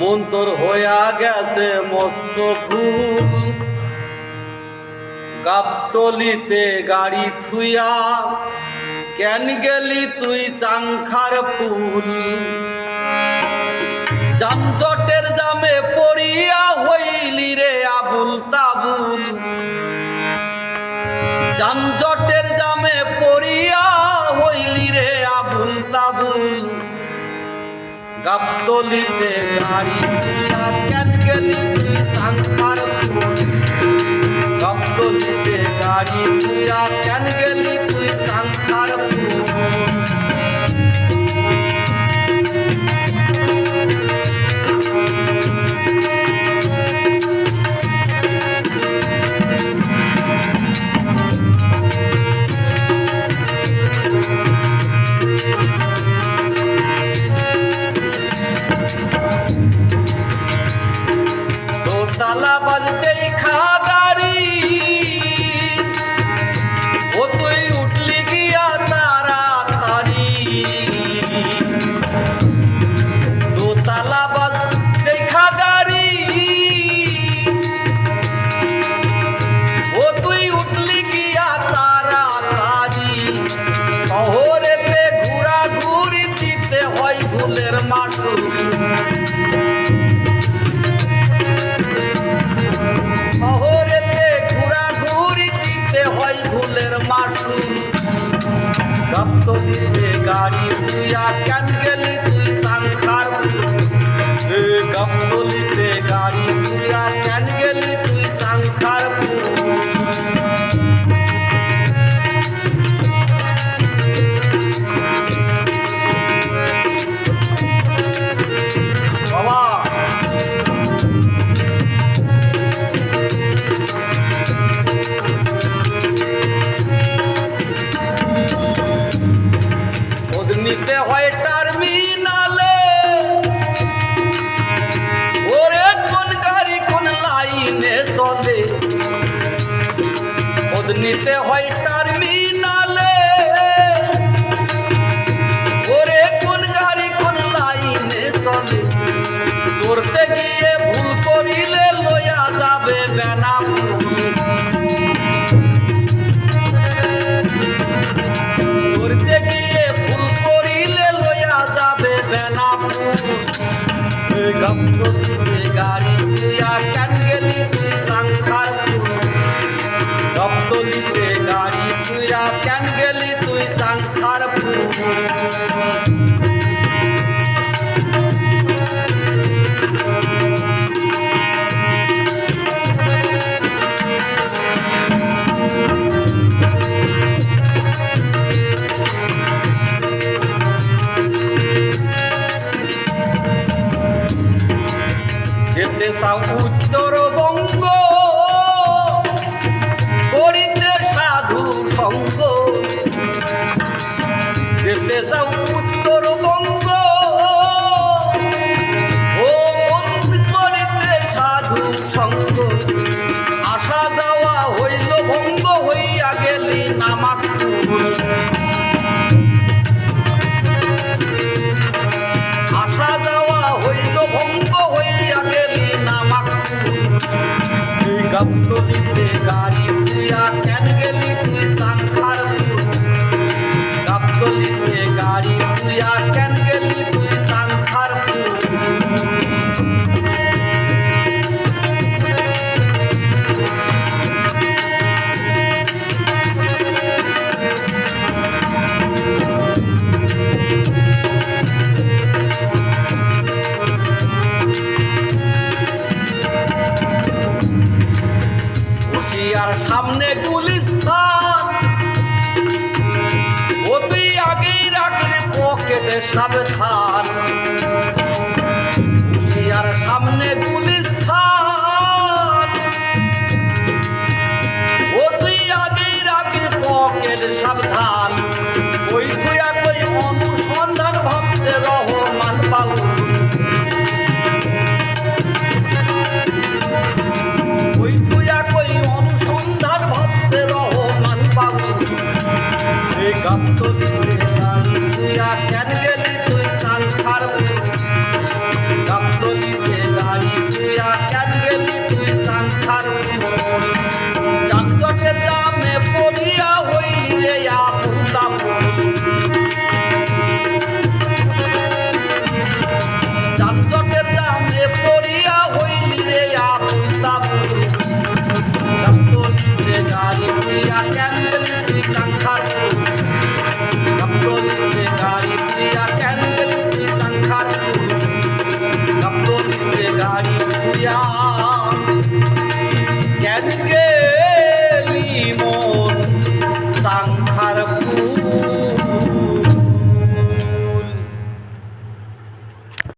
মন তোর হইয়া গেছে মস্ত ফুল গাবতলিতে গাড়ি থুইয়া, কেন গেলি তুই চাংখার ফুল? যানজটের জামে পড়িয়া হইলি রে আবুল তাবুল। যানজটের জামে পড়িয়া হইলি রে আবুল তাবুল। গাবতলিতে গাড়ি তুইয়া কেন গেলি তুই চাংখার ফুল গাবতলিতে গাবতলিতে গাড়ি লাইনে চলে। খোঁজ নিতে হয় টার্মিনালে। ওরে কোন গাড়ি কোন লাইনে চলে? গপ্তলিতে গাড়ি তুইয়া কেন গেলি তুই সাংখার যেতে চাও তুই দিতে গাড়ি তুইয়া হুশিয়ার সামনে গুলিস্তান। অতি আগেই রাখলে পকেটে সাবধান।